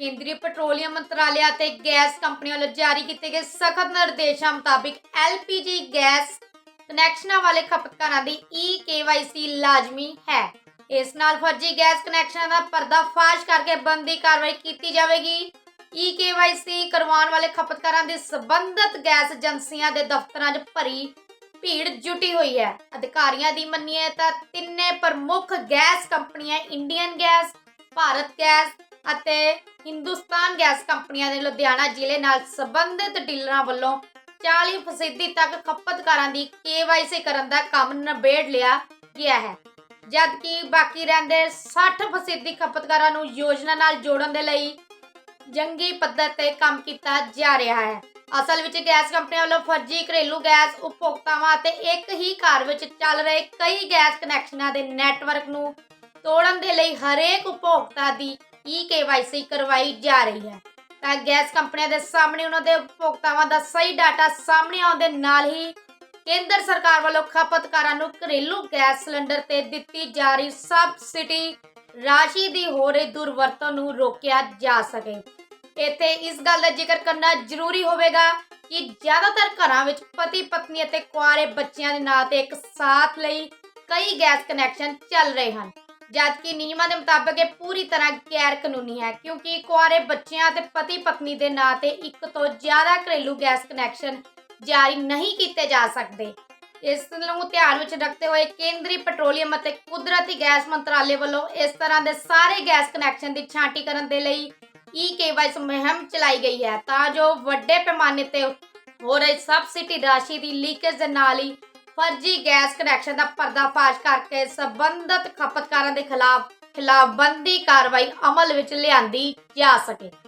ਕੇਂਦਰੀ ਪੈਟਰੋਲੀਅਮ ਮੰਤਰਾਲੇ ਅਤੇ ਗੈਸ ਕੰਪਨੀਆਂ ਵੱਲੋਂ ਜਾਰੀ ਕੀਤੇ ਗਏ ਸਖਤ ਨਿਰਦੇਸ਼ਾਂ ਮੁਤਾਬਿਕ LPG ਗੈਸ ਕਨੈਕਸ਼ਨਾਂ ਵਾਲੇ ਖਪਤਕਾਰਾਂ ਦੀ E-KYC ਲਾਜ਼ਮੀ ਹੈ। ਇਸ ਨਾਲ ਫਰਜ਼ੀ ਗੈਸ ਕਨੈਕਸ਼ਨਾਂ ਦਾ ਪਰਦਾਫਾਸ਼ ਕਰਕੇ ਬੰਦੀ ਕਾਰਵਾਈ ਕੀਤੀ ਜਾਵੇਗੀ। E-KYC ਕਰਵਾਉਣ ਵਾਲੇ ਖਪਤਕਾਰਾਂ ਦੀ ਸਬੰਧਤ ਗੈਸ ਏਜੰਸੀਆਂ ਦੇ ਦਫ਼ਤਰਾਂ 'ਚ ਭਰੀ ਭੀੜ ਜੁਟੀ ਹੋਈ ਹੈ। ਅਧਿਕਾਰੀਆਂ ਦੀ ਮੰਨੀਏ ਤਾਂ ਤਿੰਨੇ ਪ੍ਰਮੁੱਖ ਗੈਸ ਕੰਪਨੀਆਂ ਇੰਡੀਅਨ ਗੈਸ, ਭਾਰਤ ਗੈਸ ਅਤੇ ਹਿੰਦੁਸਤਾਨ ਗੈਸ ਕੰਪਨੀਆਂ ਦੇ ਲੁਧਿਆਣਾ ਜ਼ਿਲ੍ਹੇ ਨਾਲ ਸੰਬੰਧਿਤ ਡੀਲਰਾਂ ਵੱਲੋਂ 40% ਤੱਕ ਖਪਤਕਾਰਾਂ ਦੀ KYC ਕਰਨ ਦਾ ਕੰਮ ਨਿਬੇੜ ਲਿਆ ਗਿਆ ਹੈ। ਜਦਕਿ ਬਾਕੀ ਰਹਿੰਦੇ 60% ਖਪਤਕਾਰਾਂ ਨੂੰ ਯੋਜਨਾ ਨਾਲ ਜੋੜਨ ਦੇ ਲਈ ਜੰਗੀ ਪੱਧਰ ਤੇ ਕੰਮ ਕੀਤਾ ਜਾ ਰਿਹਾ ਹੈ। ਅਸਲ ਵਿੱਚ ਗੈਸ ਕੰਪਨੀਆਂ ਵੱਲੋਂ ਫਰਜ਼ੀ ਘਰੇਲੂ ਗੈਸ ਉਪਭੋਗਤਾਵਾਂ ਅਤੇ ਇੱਕ ਹੀ ਘਰ ਵਿੱਚ ਚੱਲ ਰਹੇ ਕਈ ਗੈਸ ਕਨੈਕਸ਼ਨਾਂ ਦੇ ਨੈਟਵਰਕ ਨੂੰ ਤੋੜਨ ਦੇ ਲਈ ਹਰੇਕ ਉਪਭੋਗਤਾ ਦੀ E-KYC ਕਰਵਾਈ ਜਾ ਰਹੀ ਹੈ? ਤਾਂ ਗੈਸ ਕੰਪਨੀਆਂ ਦੇ ਸਾਹਮਣੇ ਉਹਨਾਂ ਦੇ ਉਪਭੋਗਤਾਵਾਂ ਦਾ ਸਹੀ ਡਾਟਾ ਸਾਹਮਣੇ ਆਉਣ ਦੇ ਨਾਲ ਹੀ ਕੇਂਦਰ ਸਰਕਾਰ ਵੱਲੋਂ ਖਪਤਕਾਰਾਂ ਨੂੰ ਘਰੇਲੂ ਗੈਸ ਸਿਲੰਡਰ ਤੇ ਦਿੱਤੀ ਜਾ ਰਹੀ ਸਬਸਿਡੀ ਰਾਸ਼ੀ ਦੀ ਹੋ ਰਹੀ ਦੁਰਵਰਤੋਂ ਨੂੰ ਰੋਕਿਆ ਜਾ ਸਕੇ। ਇੱਥੇ ਇਸ ਗੱਲ ਦਾ ਜ਼ਿਕਰ ਕਰਨਾ ਜ਼ਰੂਰੀ ਹੋਵੇਗਾ ਕਿ ਜ਼ਿਆਦਾਤਰ ਘਰਾਂ ਵਿੱਚ ਪਤੀ ਪਤਨੀ ਅਤੇ ਕੁਆਰੇ ਬੱਚਿਆਂ ਦੇ ਨਾਂ ਤੇ ਇੱਕ ਸਾਥ ਲਈ ਕਈ ਗੈਸ ਕਨੈਕਸ਼ਨ ਚੱਲ ਰਹੇ ਹਨ। ਜਦਕਿ ਨਿਯਮਾਂ ਦੇ ਮੁਤਾਬਕ ਇਹ ਪੂਰੀ ਤਰ੍ਹਾਂ ਗੈਰ ਕਾਨੂੰਨੀ ਹੈ, ਕਿਉਂਕਿ ਕੁਆਰੇ ਬੱਚਿਆਂ ਤੇ ਪਤੀ ਪਤਨੀ ਦੇ ਨਾਂ ਤੇ ਇੱਕ ਤੋਂ ਜ਼ਿਆਦਾ ਘਰੇਲੂ ਗੈਸ ਕਨੈਕਸ਼ਨ ਜਾਰੀ ਨਹੀਂ ਕੀਤੇ ਜਾ ਸਕਦੇ। ਇਸ ਨੂੰ ਧਿਆਨ ਵਿੱਚ ਰੱਖਦੇ ਹੋਏ ਕੇਂਦਰੀ ਪੈਟਰੋਲੀਅਮ ਅਤੇ ਕੁਦਰਤੀ ਗੈਸ ਮੰਤਰਾਲੇ ਵੱਲੋਂ ਇਸ ਤਰ੍ਹਾਂ ਦੇ ਸਾਰੇ ਗੈਸ ਕਨੈਕਸ਼ਨ ਦੀ ਛਾਂਟੀ ਕਰਨ ਦੇ ਲਈ E-KYC ਮੁਹਿੰਮ ਚਲਾਈ ਗਈ ਹੈ, ਤਾਂ ਜੋ ਵੱਡੇ ਪੈਮਾਨੇ ਤੇ ਹੋ ਰਹੀ ਸਬਸਿਡੀ ਰਾਸ਼ੀ ਦੀ ਲੀਕੇਜ ਦੇ ਨਾਲ ਹੀ ਫਰਜ਼ੀ ਗੈਸ ਕਨੈਕਸ਼ਨ ਦਾ ਪਰਦਾਫਾਸ਼ ਕਰਕੇ ਸੰਬੰਧਿਤ ਖਪਤਕਾਰਾਂ ਦੇ ਖਿਲਾਫ ਖਿਲਾਫਬੰਦੀ ਕਾਰਵਾਈ ਅਮਲ ਵਿੱਚ ਲਿਆਂਦੀ ਜਾ ਸਕੇ।